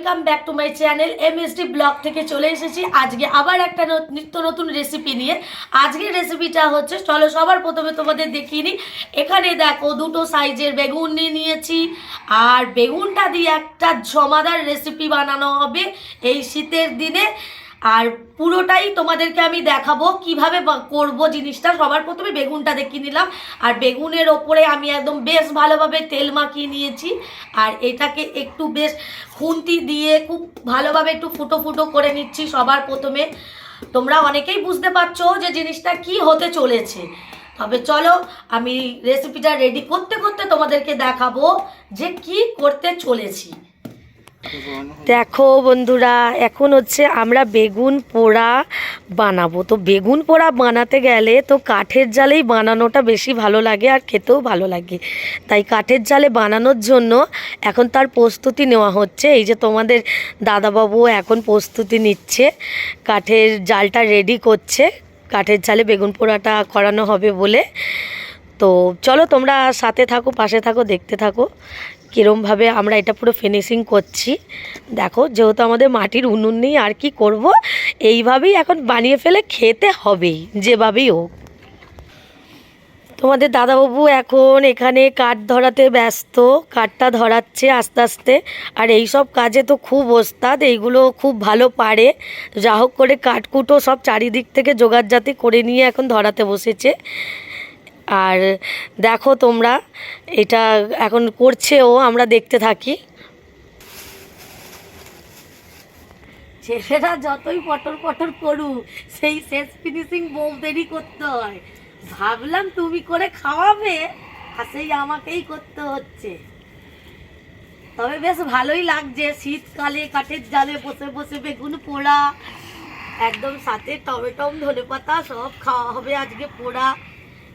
Welcome back to my channel M S D blog থেকে চলে এসেছি। আজকে আবার একটা নিত্য নতুন রেসিপি নিয়ে। আজকের রেসিপিটা হচ্ছে, চলো সবার প্রথমে তোমাদের দেখিয়ে নিই এখানে দেখো দুটো সাইজের বেগুন নিয়ে নিয়েছি। আর বেগুনটা দিয়ে একটা জমাদার রেসিপি বানানো হবে এই শীতের দিনে। আর পুরোটাই তোমাদেরকে আমি দেখাবো কীভাবে করব জিনিসটা। সবার প্রথমে বেগুনটা দেখিয়ে নিলাম। আর বেগুনের ওপরে আমি একদম বেশ ভালোভাবে তেল মাখিয়ে নিয়েছি। আর এটাকে একটু বেশ খুন্তি দিয়ে খুব ভালোভাবে একটু ফুটো ফুটো করে নিচ্ছি সবার প্রথমে। তোমরা অনেকেই বুঝতে পারছ যে জিনিসটা কি হতে চলেছে। তবে চলো আমি রেসিপিটা রেডি করতে করতে তোমাদেরকে দেখাবো যে কি করতে চলেছি। দেখো বন্ধুরা, এখন হচ্ছে আমরা বেগুন পোড়া বানাবো। তো বেগুন পোড়া বানাতে গেলে তো কাঠের জালেই বানানোটা বেশি ভালো লাগে আর খেতেও ভালো লাগে। তাই কাঠের জালে বানানোর জন্য এখন তার প্রস্তুতি নেওয়া হচ্ছে। এই যে তোমাদের দাদাবাবু এখন প্রস্তুতি নিচ্ছে, কাঠের জালটা রেডি করছে, কাঠের জালে বেগুন পোড়াটা করানো হবে বলে। তো চলো তোমরা সাথে থাকো, পাশে থাকো, দেখতে থাকো। কীরমভাবে আমরা এটা পুরো ফিনিশিং করছি। দেখো, যেহেতু আমাদের মাটির উনুন নেই, আর কি করব? এইভাবেই এখন বানিয়ে ফেলে খেতে হবেই, যেভাবেই হোক। তোমাদের দাদাবাবু এখন এখানে কাঠ ধরাতে ব্যস্ত, কাঠটা ধরাচ্ছে আস্তে আস্তে। আর এই সব কাজে তো খুব ওস্তাদ, এইগুলো খুব ভালো পারে। যা হোক করে কাঠকুটো সব চারিদিক থেকে জোগাড় জোগাড়জাতি করে নিয়ে এখন ধরাতে বসেছে। আর দেখো তোমরা, এটা এখন করছে ও আমরা দেখতে থাকি। ছেলেরা যতই পটর পটর করুক, সেই শেষ ফিনিশিং বউদেরই করতে হয়। ভাবলাম তুমি করে খাওয়াবে, আর সেই আমাকেই করতে হচ্ছে। তবে বেশ ভালোই লাগছে, শীতকালে কাঠের জালে বসে বসে বেগুন পোড়া, একদম সাথে টমেটম ধনে পাতা সব খাওয়া হবে আজকে পোড়া।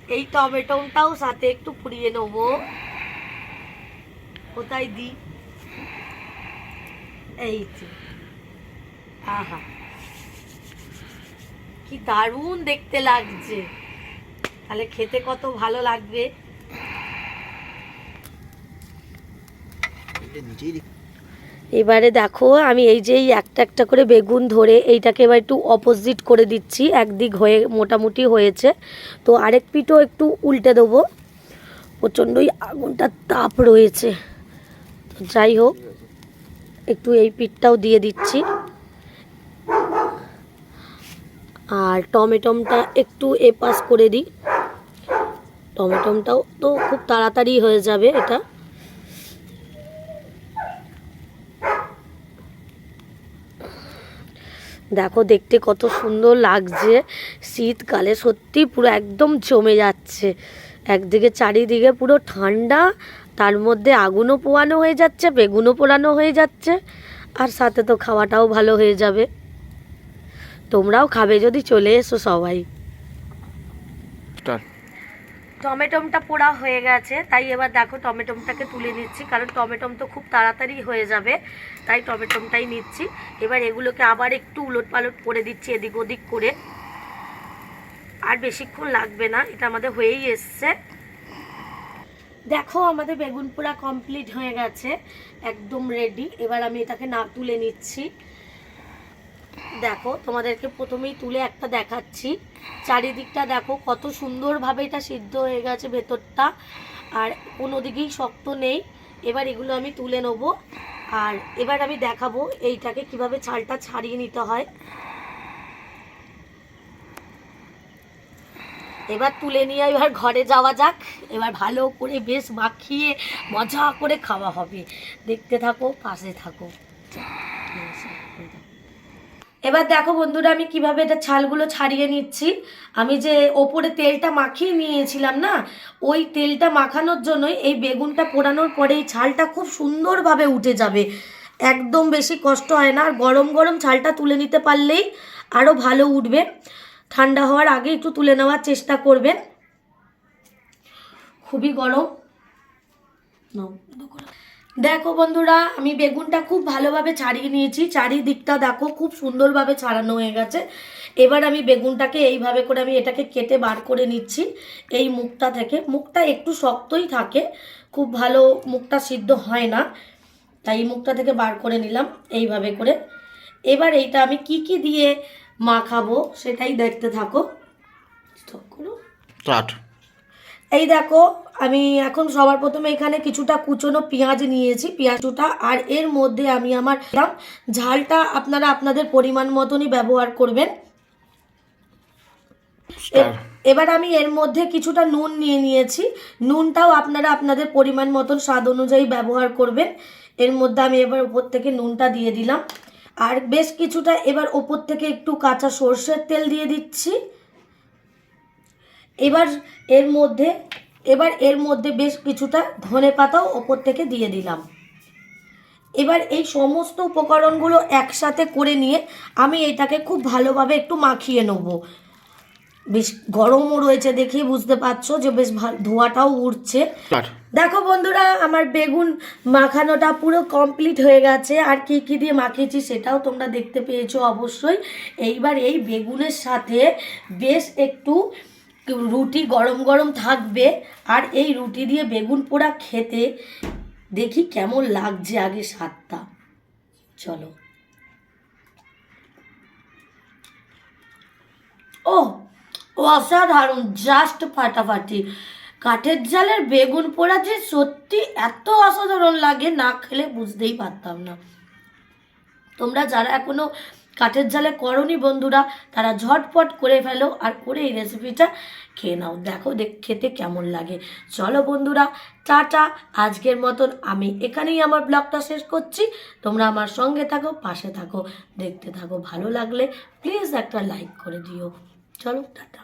এই টমেটোটাও সাথে একটু পুড়িয়ে নেব। কোথায় দিই এই যে। আহা। কি দারুণ দেখতে লাগছে। তাহলে খেতে কত ভালো লাগবে। এবারে দেখো, আমি এই যে একটা একটা করে বেগুন ধরে এইটাকে এবার একটু অপোজিট করে দিচ্ছি, একদিক হয়ে মোটামুটি হয়েছে। তো আরেক পিঠও একটু উল্টে দেবো। প্রচণ্ডই আগুনটার তাপ রয়েছে। তো যাই হোক, একটু এই পিঠটাও দিয়ে দিচ্ছি। আর টমেটমটা একটু এপাস করে দিই। টমেটমটাও তো খুব তাড়াতাড়ি হয়ে যাবে এটা। দেখো, দেখতে কত সুন্দর লাগছে। শীতকালে সত্যি পুরো একদম জমে যাচ্ছে। একদিকে চারিদিকে পুরো ঠান্ডা, তার মধ্যে আগুনও পোয়ানো হয়ে যাচ্ছে, বেগুনও পোড়ানো হয়ে যাচ্ছে, আর সাথে তো খাওয়াটাও ভালো হয়ে যাবে। তোমরাও খাবে যদি চলে এসো সবাই। টমেটোমটা পোড়া হয়ে গেছে, তাই এবার দেখো টমেটোমটাকে তুলে নিচ্ছি, কারণ টমেটোম তো খুব তাড়াতাড়ি হয়ে যাবে, তাই টমেটোমটাই নিচ্ছি। এবার এগুলোকে আবার একটু উলট পালট করে দিচ্ছি এদিক ওদিক করে। আর বেশিক্ষণ লাগবে না, এটা আমাদের হয়েই এসছে। দেখো আমাদের বেগুন পোড়া কমপ্লিট হয়ে গেছে, একদম রেডি এবার আমি এটাকে না তুলে নিচ্ছি। দেখো, তোমাদেরকে প্রথমেই তুলে একটা দেখাচ্ছি। চারিদিকটা দেখো, কত সুন্দরভাবে এটা সিদ্ধ হয়ে গেছে ভেতরটা, আর কোনো দিকেই শক্ত নেই। এবার এগুলো আমি তুলে নেব। আর এবার আমি দেখাবো এইটাকে কীভাবে ছালটা ছাড়িয়ে নিতে হয়। এবার তুলে নিয়ে এবার ঘরে যাওয়া যাক। এবার ভালো করে বেশ মাখিয়ে, মজা করে খাওয়া হবে। দেখতে থাকো, পাশে থাকো। এবার দেখো বন্ধুরা, আমি কীভাবে এটা ছালগুলো ছাড়িয়ে নিচ্ছি। আমি যে ওপরে তেলটা মাখিয়ে নিয়েছিলাম না, ওই তেলটা মাখানোর জন্যই এই বেগুনটা পোড়ানোর পরে এই ছালটা খুব সুন্দরভাবে উঠে যাবে। একদম বেশি কষ্ট হয় না, আর গরম গরম ছালটা তুলে নিতে পারলেই আরও ভালো উঠবে। ঠান্ডা হওয়ার আগে একটু তুলে নেওয়ার চেষ্টা করবেন। খুবই গরম। করো। দেখো বন্ধুরা, আমি বেগুনটা খুব ভালোভাবে ছাড়িয়ে নিয়েছি। চারিদিকটা দেখো খুব সুন্দরভাবে ছাড়ানো হয়ে গেছে। এবার আমি বেগুনটাকে এইভাবে করে আমি এটাকে কেটে বার করে নিচ্ছি এই মুখটা থেকে। মুখটা একটু শক্তই থাকে, খুব ভালো মুখটা সিদ্ধ হয় না। তাই মুখটা থেকে বার করে নিলাম এইভাবে করে। এবার এইটা আমি কি কি দিয়ে মাখাবো সেটাই দেখতে থাকো। এই দেখো আমি এখন সবার প্রথমে এখানে কিছুটা কুচনো পেঁয়াজ নিয়েছি পেঁয়াজটা আর এর মধ্যে আমি আমার ঝালটা আপনারা আপনাদের পরিমাণ মতনই ব্যবহার করবেন। এবার আমি এর মধ্যে কিছুটা নুন নিয়ে নিয়েছি নুনটাও আপনারা আপনাদের পরিমাণ মতন স্বাদ অনুযায়ী ব্যবহার করবেন। এর মধ্যে আমি এবার ওপর থেকে নুনটা দিয়ে দিলাম। আর বেশ কিছুটা এবার ওপর থেকে একটু কাঁচা সর্ষের তেল দিয়ে দিচ্ছি। এবার এর মধ্যে এবার এর মধ্যে বেশ কিছুটা ধনে পাতাও ওপর থেকে দিয়ে দিলাম। এবার এই সমস্ত উপকরণগুলো একসাথে করে নিয়ে আমি এটাকে খুব ভালোভাবে একটু মাখিয়ে নেব। বেশ গরমও রয়েছে দেখে বুঝতে পারছ যে বেশ ভালো ধোঁয়াটাও উঠছে দেখো বন্ধুরা আমার বেগুন মাখানোটা পুরো কমপ্লিট হয়ে গেছে। আর কি কি দিয়ে মাখিয়েছি সেটাও তোমরা দেখতে পেয়েছ অবশ্যই। এইবার এই বেগুনের সাথে বেশ একটু রুটি গরম গরম থাকবে। আর এই রুটি দিয়ে বেগুন পোড়া খেতে দেখি কেমন লাগছে আগে স্বাদটা। চলো। ও অসাধারণ জাস্ট ফাটাফাটি। কাঠের জালের বেগুন পোড়া যে সত্যি এত অসাধারণ লাগে, না খেলে বুঝতেই পারতাম না। তোমরা যারা এখনও কাঠের জালে করনি বন্ধুরা, তারা ঝটপট করে ফেলো আর করে এই রেসিপিটা খেয়ে নাও। দেখো দেখ, খেতে কেমন লাগে। চলো বন্ধুরা, টাটা। আজকের মতন আমি এখানেই আমার ব্লগটা শেষ করছি। তোমরা আমার সঙ্গে থাকো, পাশে থাকো, দেখতে থাকো। ভালো লাগলে প্লিজ একটা লাইক করে দিও। চলো, টাটা।